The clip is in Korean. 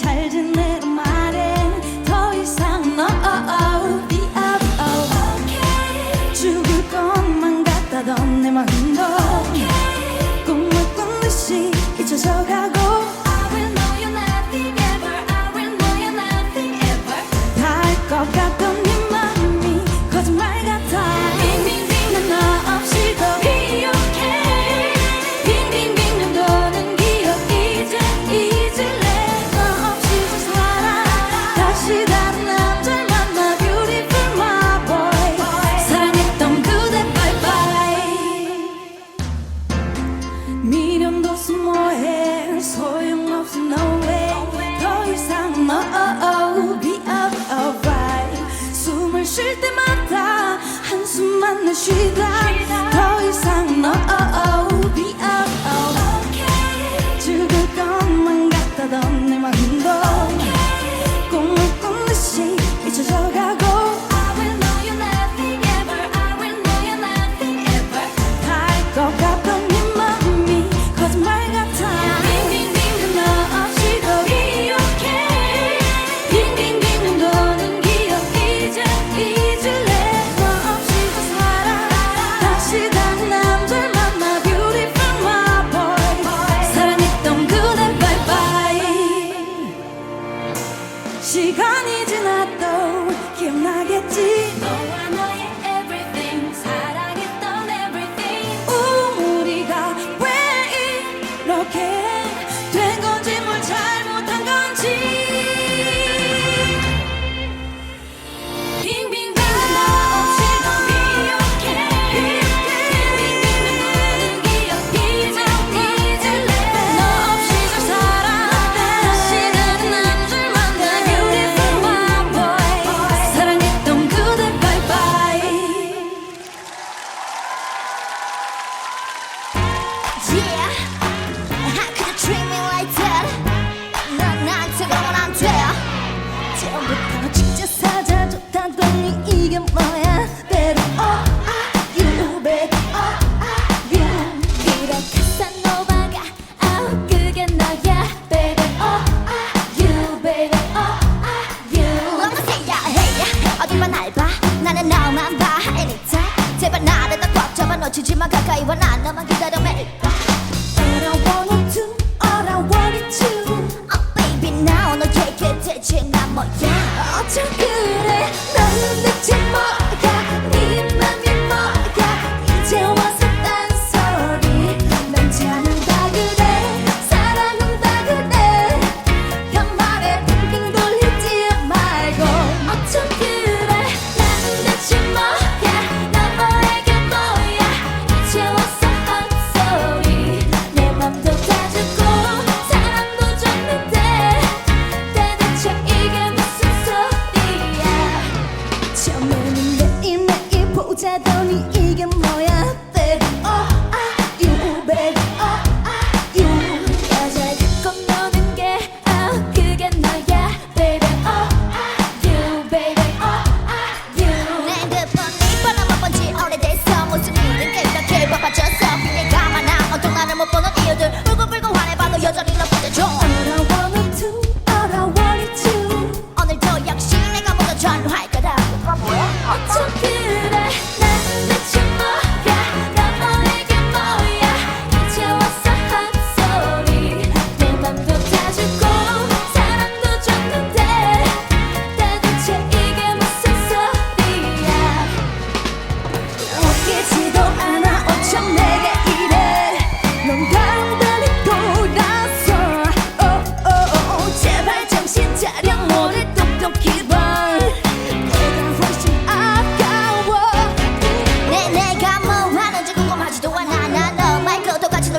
ich halte 쉴 때마다 한숨만 내쉬다 더 이상 너 no, oh, oh, be up oh. okay. 죽을 것만 같다던 어딜만 알바? 나는 너만 봐. Anytime. 제발 나를 더 꽉잡아 놓치지 마. 가까이 와나 너만 기다려. 매일 밤 All I wanted to all I want it to Oh baby now 너에게 대체 나 뭐야 아니 이게 뭐야 baby. 어.